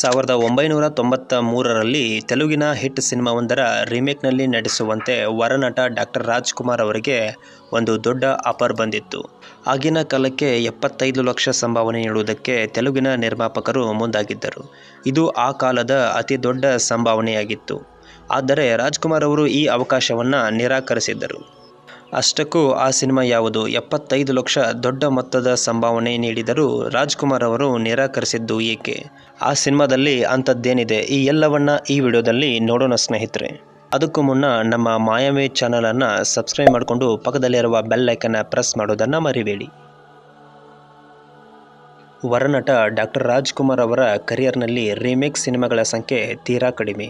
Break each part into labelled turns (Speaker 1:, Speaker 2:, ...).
Speaker 1: ಸಾವಿರದ ಒಂಬೈನೂರ ತೊಂಬತ್ತ ಮೂರರಲ್ಲಿ ತೆಲುಗಿನ ಹಿಟ್ ಸಿನಿಮಾವೊಂದರ ರೀಮೇಕ್ನಲ್ಲಿ ನಟಿಸುವಂತೆ ವರನಟ ಡಾಕ್ಟರ್ ರಾಜ್ಕುಮಾರ್ ಅವರಿಗೆ ಒಂದು ದೊಡ್ಡ ಆಫರ್ ಬಂದಿತ್ತು. ಆಗಿನ ಕಾಲಕ್ಕೆ ಎಪ್ಪತ್ತೈದು ಲಕ್ಷ ಸಂಭಾವನೆ ನೀಡುವುದಕ್ಕೆ ತೆಲುಗಿನ ನಿರ್ಮಾಪಕರು ಮುಂದಾಗಿದ್ದರು. ಇದು ಆ ಕಾಲದ ಅತಿ ದೊಡ್ಡ ಸಂಭಾವನೆಯಾಗಿತ್ತು. ಆದರೆ ರಾಜ್ಕುಮಾರ್ ಅವರು ಈ ಅವಕಾಶವನ್ನು ನಿರಾಕರಿಸಿದ್ದರು. ಅಷ್ಟಕ್ಕೂ ಆ ಸಿನಿಮಾ ಯಾವುದು? ಎಪ್ಪತ್ತೈದು ಲಕ್ಷ ದೊಡ್ಡ ಮೊತ್ತದ ಸಂಭಾವನೆ ನೀಡಿದರೂ ರಾಜ್ಕುಮಾರ್ ಅವರು ನಿರಾಕರಿಸಿದ್ದು ಏಕೆ? ಆ ಸಿನಿಮಾದಲ್ಲಿ ಅಂಥದ್ದೇನಿದೆ? ಈ ಎಲ್ಲವನ್ನ ಈ ವಿಡಿಯೋದಲ್ಲಿ ನೋಡೋಣ ಸ್ನೇಹಿತರೆ. ಅದಕ್ಕೂ ಮುನ್ನ ನಮ್ಮ ಮಾಯಾಮಿ ಚಾನಲನ್ನು ಸಬ್ಸ್ಕ್ರೈಬ್ ಮಾಡಿಕೊಂಡು ಪಕ್ಕದಲ್ಲಿರುವ ಬೆಲ್ ಪ್ರೆಸ್ ಮಾಡೋದನ್ನು ಮರಿಬೇಡಿ. ವರನಟ ಡಾಕ್ಟರ್ ರಾಜ್ಕುಮಾರ್ ಅವರ ಕರಿಯರ್ನಲ್ಲಿ ರೀಮೇಕ್ ಸಿನಿಮಾಗಳ ಸಂಖ್ಯೆ ತೀರಾ ಕಡಿಮೆ.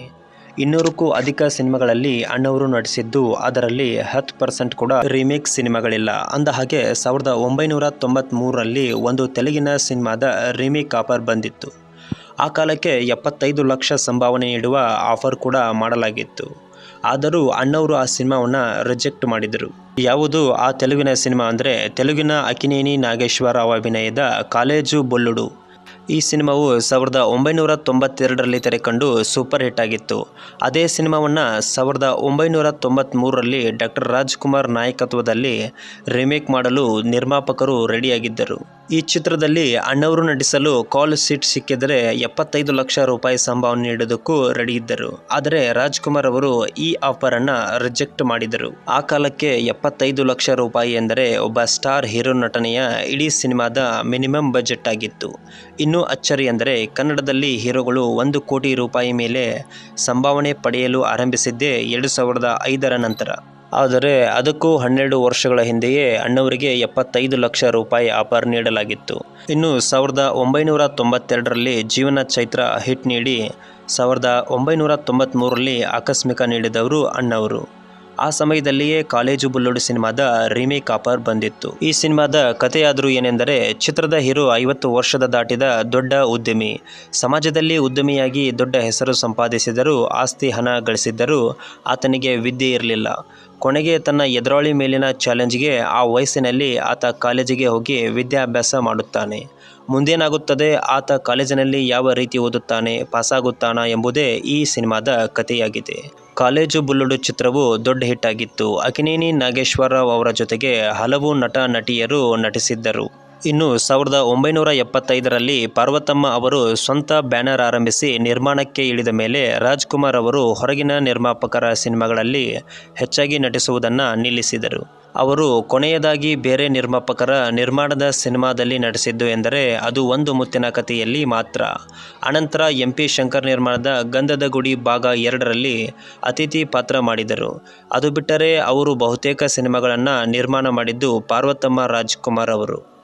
Speaker 1: ಇನ್ನೂರಕ್ಕೂ ಅಧಿಕ ಸಿನಿಮಾಗಳಲ್ಲಿ ಅಣ್ಣವರು ನಟಿಸಿದ್ದು, ಅದರಲ್ಲಿ ಹತ್ತು ಪರ್ಸೆಂಟ್ ಕೂಡ ರೀಮೇಕ್ ಸಿನಿಮಾಗಳಿಲ್ಲ. ಅಂದ ಹಾಗೆ, ಸಾವಿರದ ಒಂಬೈನೂರ ತೊಂಬತ್ತ್ಮೂರರಲ್ಲಿ ಒಂದು ತೆಲುಗಿನ ಸಿನಿಮಾದ ರೀಮೇಕ್ ಆಫರ್ ಬಂದಿತ್ತು. ಆ ಕಾಲಕ್ಕೆ ಎಪ್ಪತ್ತೈದು ಲಕ್ಷ ಸಂಭಾವನೆ ನೀಡುವ ಆಫರ್ ಕೂಡ ಮಾಡಲಾಗಿತ್ತು. ಆದರೂ ಅಣ್ಣವರು ಆ ಸಿನಿಮಾವನ್ನು ರಿಜೆಕ್ಟ್ ಮಾಡಿದರು. ಯಾವುದು ಆ ತೆಲುಗಿನ ಸಿನಿಮಾ ಅಂದರೆ, ತೆಲುಗಿನ ಅಕಿನೇನಿ ನಾಗೇಶ್ವರರಾವ್ ಅಭಿನಯದ ಕಾಲೇಜು ಬೊಲ್ಲುಡು. ಈ ಸಿನಿಮಾವು ಸಾವಿರದ ಒಂಬೈನೂರ ತೊಂಬತ್ತೆರಡರಲ್ಲಿ ತೆರೆಕಂಡು ಸೂಪರ್ ಹಿಟ್ ಆಗಿತ್ತು. ಅದೇ ಸಿನಿಮಾವನ್ನು ಸಾವಿರದ ಒಂಬೈನೂರ ತೊಂಬತ್ತ್ಮೂರರಲ್ಲಿ ಡಾಕ್ಟರ್ ರಾಜ್ಕುಮಾರ್ ನಾಯಕತ್ವದಲ್ಲಿ ರಿಮೇಕ್ ಮಾಡಲು ನಿರ್ಮಾಪಕರು ರೆಡಿಯಾಗಿದ್ದರು. ಈ ಚಿತ್ರದಲ್ಲಿ ಅಣ್ಣವರು ನಟಿಸಲು ಕಾಲ್ ಸೀಟ್ ಸಿಕ್ಕಿದರೆ ಎಪ್ಪತ್ತೈದು ಲಕ್ಷ ರೂಪಾಯಿ ಸಂಭಾವನೆ ನೀಡೋದಕ್ಕೂ ರೆಡಿಯಿದ್ದರು ಆದರೆ ರಾಜ್ಕುಮಾರ್ ಅವರು ಈ ಆಫರನ್ನು ರಿಜೆಕ್ಟ್ ಮಾಡಿದರು. ಆ ಕಾಲಕ್ಕೆ ಎಪ್ಪತ್ತೈದು ಲಕ್ಷ ರೂಪಾಯಿ ಎಂದರೆ ಒಬ್ಬ ಸ್ಟಾರ್ ಹೀರೋ ನಟನೆಯ ಇಡೀ ಸಿನಿಮಾದ ಮಿನಿಮಮ್ ಬಜೆಟ್ ಆಗಿತ್ತು. ಇನ್ನೂ ಅಚ್ಚರಿ ಎಂದರೆ ಕನ್ನಡದಲ್ಲಿ ಹೀರೋಗಳು ಒಂದು ಕೋಟಿ ರೂಪಾಯಿ ಮೇಲೆ ಸಂಭಾವನೆ ಪಡೆಯಲು ಆರಂಭಿಸಿದ್ದೇ ಎರಡು ಸಾವಿರದ ಐದರ ನಂತರ. ಆದರೆ ಅದಕ್ಕೂ ಹನ್ನೆರಡು ವರ್ಷಗಳ ಹಿಂದೆಯೇ ಅಣ್ಣವರಿಗೆ ಎಪ್ಪತ್ತೈದು ಲಕ್ಷ ರೂಪಾಯಿ ಆಫರ್ ನೀಡಲಾಗಿತ್ತು. ಇನ್ನು ಸಾವಿರದ ಒಂಬೈನೂರ ತೊಂಬತ್ತೆರಡರಲ್ಲಿ ಜೀವನ ಚೈತ್ರ ಹಿಟ್ ನೀಡಿ ಸಾವಿರದ ಒಂಬೈನೂರ ತೊಂಬತ್ತ್ಮೂರರಲ್ಲಿ ಆಕಸ್ಮಿಕ ನೀಡಿದವರು ಅಣ್ಣವರು. ಆ ಸಮಯದಲ್ಲಿಯೇ ಕಾಲೇಜು ಬುಲ್ಲೋಡು ಸಿನಿಮಾದ ರೀಮೇಕ್ ಆಫರ್ ಬಂದಿತ್ತು. ಈ ಸಿನಿಮಾದ ಕಥೆಯಾದರೂ ಏನೆಂದರೆ, ಚಿತ್ರದ ಹೀರೋ ಐವತ್ತು ವರ್ಷದ ದಾಟಿದ ದೊಡ್ಡ ಉದ್ಯಮಿ. ಸಮಾಜದಲ್ಲಿ ಉದ್ಯಮಿಯಾಗಿ ದೊಡ್ಡ ಹೆಸರು ಸಂಪಾದಿಸಿದರೂ, ಆಸ್ತಿ ಹಣ ಗಳಿಸಿದ್ದರೂ ಆತನಿಗೆ ವಿದ್ಯೆ ಇರಲಿಲ್ಲ. ಕೊನೆಗೆ ತನ್ನ ಎದುರಾಳಿ ಮೇಲಿನ ಚಾಲೆಂಜ್ಗೆ ಆ ವಯಸ್ಸಿನಲ್ಲಿ ಆತ ಕಾಲೇಜಿಗೆ ಹೋಗಿ ವಿದ್ಯಾಭ್ಯಾಸ ಮಾಡುತ್ತಾನೆ. ಮುಂದೇನಾಗುತ್ತದೆ? ಆತ ಕಾಲೇಜಿನಲ್ಲಿ ಯಾವ ರೀತಿ ಓದುತ್ತಾನೆ, ಪಾಸಾಗುತ್ತಾನಾ ಎಂಬುದೇ ಈ ಸಿನಿಮಾದ ಕಥೆಯಾಗಿದೆ. ಕಾಲೇಜು ಬುಲ್ಲುಡು ಚಿತ್ರವು ದೊಡ್ಡ ಹಿಟ್ ಆಗಿತ್ತು ಅಕಿನೇನಿ ನಾಗೇಶ್ವರರಾವ್ ಅವರ ಜೊತೆಗೆ ಹಲವು ನಟ, ನಟಿಯರು ನಟಿಸಿದ್ದರು. ಇನ್ನು ಸಾವಿರದ ಒಂಬೈನೂರ ಎಪ್ಪತ್ತೈದರಲ್ಲಿ ಪಾರ್ವತಮ್ಮ ಅವರು ಸ್ವಂತ ಬ್ಯಾನರ್ ಆರಂಭಿಸಿ ನಿರ್ಮಾಣಕ್ಕೆ ಇಳಿದ ಮೇಲೆ ರಾಜ್ಕುಮಾರ್ ಅವರು ಹೊರಗಿನ ನಿರ್ಮಾಪಕರ ಸಿನಿಮಾಗಳಲ್ಲಿ ಹೆಚ್ಚಾಗಿ ನಟಿಸುವುದನ್ನು ನಿಲ್ಲಿಸಿದರು. ಅವರು ಕೊನೆಯದಾಗಿ ಬೇರೆ ನಿರ್ಮಾಪಕರ ನಿರ್ಮಾಣದ ಸಿನಿಮಾದಲ್ಲಿ ನಟಿಸಿದ್ದು ಎಂದರೆ ಅದು ಒಂದು ಮುತ್ತಿನ ಕಥೆಯಲ್ಲಿ ಮಾತ್ರ. ಅನಂತರ ಎಂ ಪಿ ಶಂಕರ್ ನಿರ್ಮಾಣದ ಗಂಧದ ಗುಡಿ ಭಾಗ ಎರಡರಲ್ಲಿ ಅತಿಥಿ ಪಾತ್ರ ಮಾಡಿದರು. ಅದು ಬಿಟ್ಟರೆ ಅವರು ಬಹುತೇಕ ಸಿನಿಮಾಗಳನ್ನು ನಿರ್ಮಾಣ ಮಾಡಿದ್ದು ಪಾರ್ವತಮ್ಮ ರಾಜ್ಕುಮಾರ್ ಅವರು.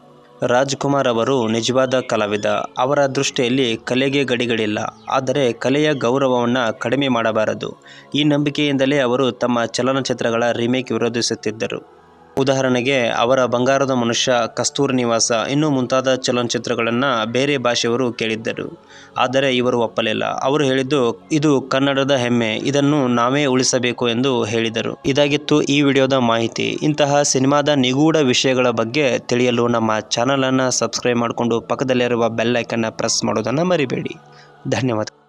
Speaker 1: ರಾಜ್ಕುಮಾರ್ ಅವರು ನಿಜವಾದ ಕಲಾವಿದ. ಅವರ ದೃಷ್ಟಿಯಲ್ಲಿ ಕಲೆಗೆ ಗಡಿಗಳಿಲ್ಲ. ಆದರೆ ಕಲೆಯ ಗೌರವವನ್ನು ಕಡಿಮೆ ಮಾಡಬಾರದು. ಈ ನಂಬಿಕೆಯಿಂದಲೇ ಅವರು ತಮ್ಮ ಚಲನಚಿತ್ರಗಳ ರೀಮೇಕ್ ವಿರೋಧಿಸುತ್ತಿದ್ದರು. ಉದಾಹರಣೆಗೆ, ಅವರ ಬಂಗಾರದ ಮನುಷ್ಯ ಕಸ್ತೂರಿ ನಿವಾಸ ಇನ್ನೂ ಮುಂತಾದ ಚಲನಚಿತ್ರಗಳನ್ನು ಬೇರೆ ಭಾಷೆಯವರು ಕೇಳಿದ್ದರು. ಆದರೆ ಇವರು ಒಪ್ಪಲಿಲ್ಲ. ಅವರು ಹೇಳಿದ್ದು, ಇದು ಕನ್ನಡದ ಹೆಮ್ಮೆ, ಇದನ್ನು ನಾವೇ ಉಳಿಸಬೇಕು ಎಂದು ಹೇಳಿದರು. ಇದಾಗಿತ್ತು ಈ ವಿಡಿಯೋದ ಮಾಹಿತಿ. ಇಂತಹ ಸಿನಿಮಾದ ನಿಗೂಢ ವಿಷಯಗಳ ಬಗ್ಗೆ ತಿಳಿಯಲು ನಮ್ಮ ಚಾನಲನ್ನು ಸಬ್ಸ್ಕ್ರೈಬ್ ಮಾಡಿಕೊಂಡು ಪಕ್ಕದಲ್ಲಿರುವ ಬೆಲ್ ಐಕನ್ನ ಪ್ರೆಸ್ ಮಾಡೋದನ್ನು ಮರಿಬೇಡಿ. ಧನ್ಯವಾದ.